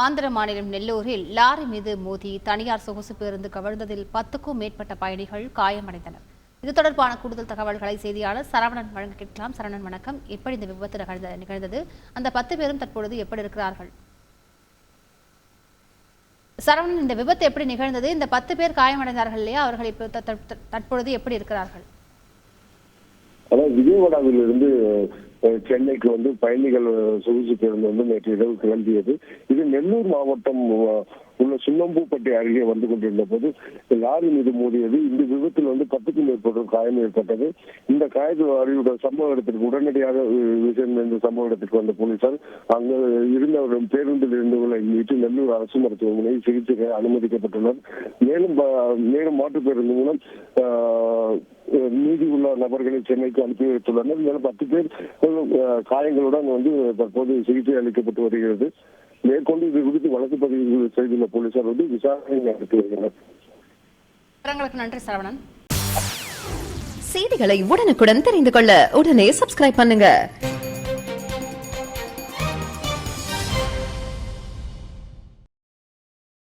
ஆந்திர மாநிலம் நெல்லூரில் லாரி மீது மோதி தனியார் சொகுசு பேருந்து கவிழ்ந்ததில் பத்துக்கும் மேற்பட்ட பயணிகள் காயமடைந்தனர். இது தொடர்பான கூடுதல் தகவல்களை செய்தியாளர் சரவணன் வழங்க கேட்கலாம் சரவணன் வணக்கம். எப்படி இந்த விபத்து நிகழ்ந்த நிகழ்ந்தது? அந்த பத்து பேரும் தற்பொழுது எப்படி இருக்கிறார்கள்? சரவணன் இந்த விபத்து எப்படி நிகழ்ந்தது? இந்த பத்து பேர் காயமடைந்தார்கள் இல்லையா? அவர்கள் இப்போ தற்பொழுது எப்படி இருக்கிறார்கள்? அதாவது விஜயவாடாவில் இருந்து சென்னைக்கு வந்து பயணிகள் சொகுசு பேருந்து வந்து நேற்று இரவு கிளம்பியது. இது நெல்லூர் மாவட்டம் உள்ள சுண்ணம்பூப்பட்டி அருகே வந்து கொண்டிருந்த போது லாரி மீது மோதியது. இந்த விபத்தில் வந்து பத்துக்கும் மேற்பட்டோர் காயம் ஏற்பட்டது. இந்த காயத்து அறிவித்த சம்பவ இடத்திற்கு உடனடியாக விஷயம் இந்த சம்பவ இடத்திற்கு வந்த போலீசார் அங்கு இருந்தவர்கள் பேருந்தில் இருந்தவர்களை மீட்டு நெல்லூர் அரசு மருத்துவமனையில் சிகிச்சைக்கு அனுமதிக்கப்பட்டுள்ளனர். மேலும் மேலும் மாற்று பேருந்து மூலம் ஆஹ், மீதி உள்ள நபர்களை சென்னைக்கு அனுப்பி வைத்துள்ளனர். மேலும் பத்து பேர் காயங்களுடன் வந்து தற்போது சிகிச்சை அளிக்கப்பட்டு வருகிறது. மேற்கொண்டு இது குறித்து வழக்கு பதிவு செய்துள்ள போலீசார் வந்து விசாரணை நடத்தி வருகின்றனர். நன்றி சரவணன். செய்திகளை உடனுக்குடன் தெரிந்து கொள்ள உடனே சப்ஸ்கிரைப் பண்ணுங்க.